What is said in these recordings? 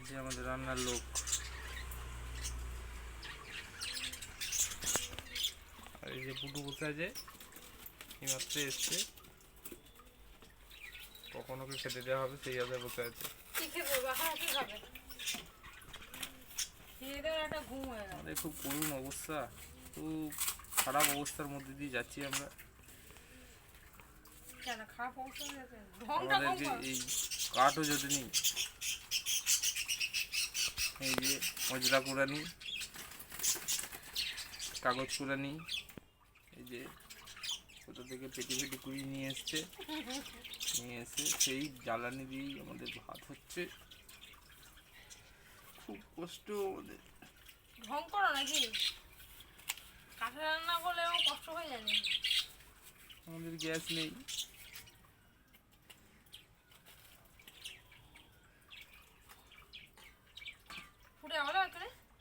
এই যে আমাদের রান্নার লোক। আর এই যে পুটু বসে আছে এইমাত্র এসছে। কখন ওকে খেতে দেওয়া হবে সেই আশায় বসে আছে। হয়ে আমাদের খুব করুণ অবস্থা খুব খারাপ অবস্থার মধ্যে দিয়ে যাচ্ছি আমরা। আমাদেরকে এই কাঠও জোটেনি এই যে মজলা কুড়ানি কাগজ কুড়ানি এই যে কোথা থেকে পেটি পেটি কুড়িয়ে নিয়ে এসছে নিয়ে এসে সেই জ্বালানি দিয়েই আমাদের ভাত হচ্ছে। খুব কষ্ট আমাদের। ঢং করো নাকি? কাঠে রান্না করলেও কষ্ট হয়ে যায়? আমাদের গ্যাস নেই।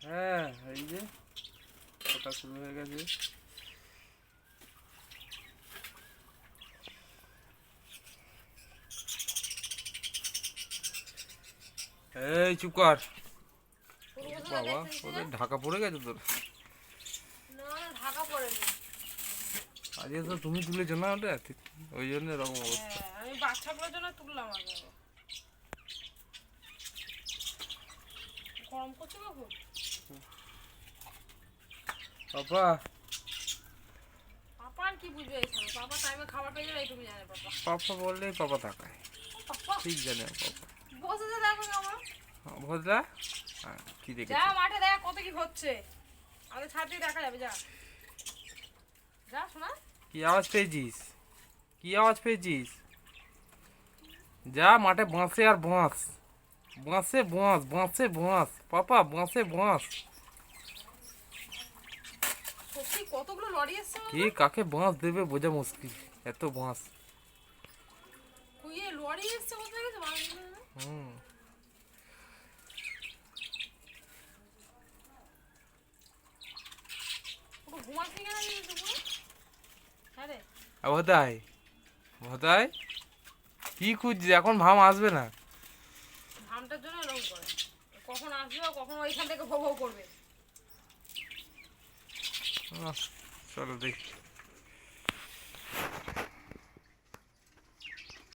হ্যাঁ এই যে ওটা শুরু হয়ে গেছে। এই চুপ কর। বাবা ওদের ঢাকা পড়ে গেছে তোর? আজকে তো তুমি তুলেছো না ওটা? ওই জন্য এরকম অবস্থা। হ্যাঁ আমি বাচ্চাগুলোর জন্য তুললাম আগে। গরম করছে বাবু পাপা। পাপা কি বুঝবে এখানে? পাপা টাইমে খাবার পেয়ে যাবে জানে পাপা। পাপা বললেই পাপা তাকায়। ঠিক জানে পাপা। বসে যে দেখো আমার ভজলা? হ্যাঁ, কি দেখেছি? যা মাঠে দেখ কত কি হচ্ছে আমাদের ছাদ দিয়ে দেখা যাবে যা। যা শোনা। কি আওয়াজ পেয়েছিস? কি আওয়াজ পেয়েছিস? যা মাঠে বাঁশে আর বাঁশ। বাঁশে বাঁশ বাঁশে বাঁশ পাপা বাঁশে বাঁশ কে কাকে বাঁশ দেবে বোঝা মুশকিল। এত বাঁশ হুম। দুপুরে হ্যাঁ ভদাই ভদাই কি খুঁজছিস? এখন ভাম আসবে না। ঘামটার জন্য এরকম করে। কখন আসবে কখন ওইখান থেকে ভোগ করবে। চলো দেখি।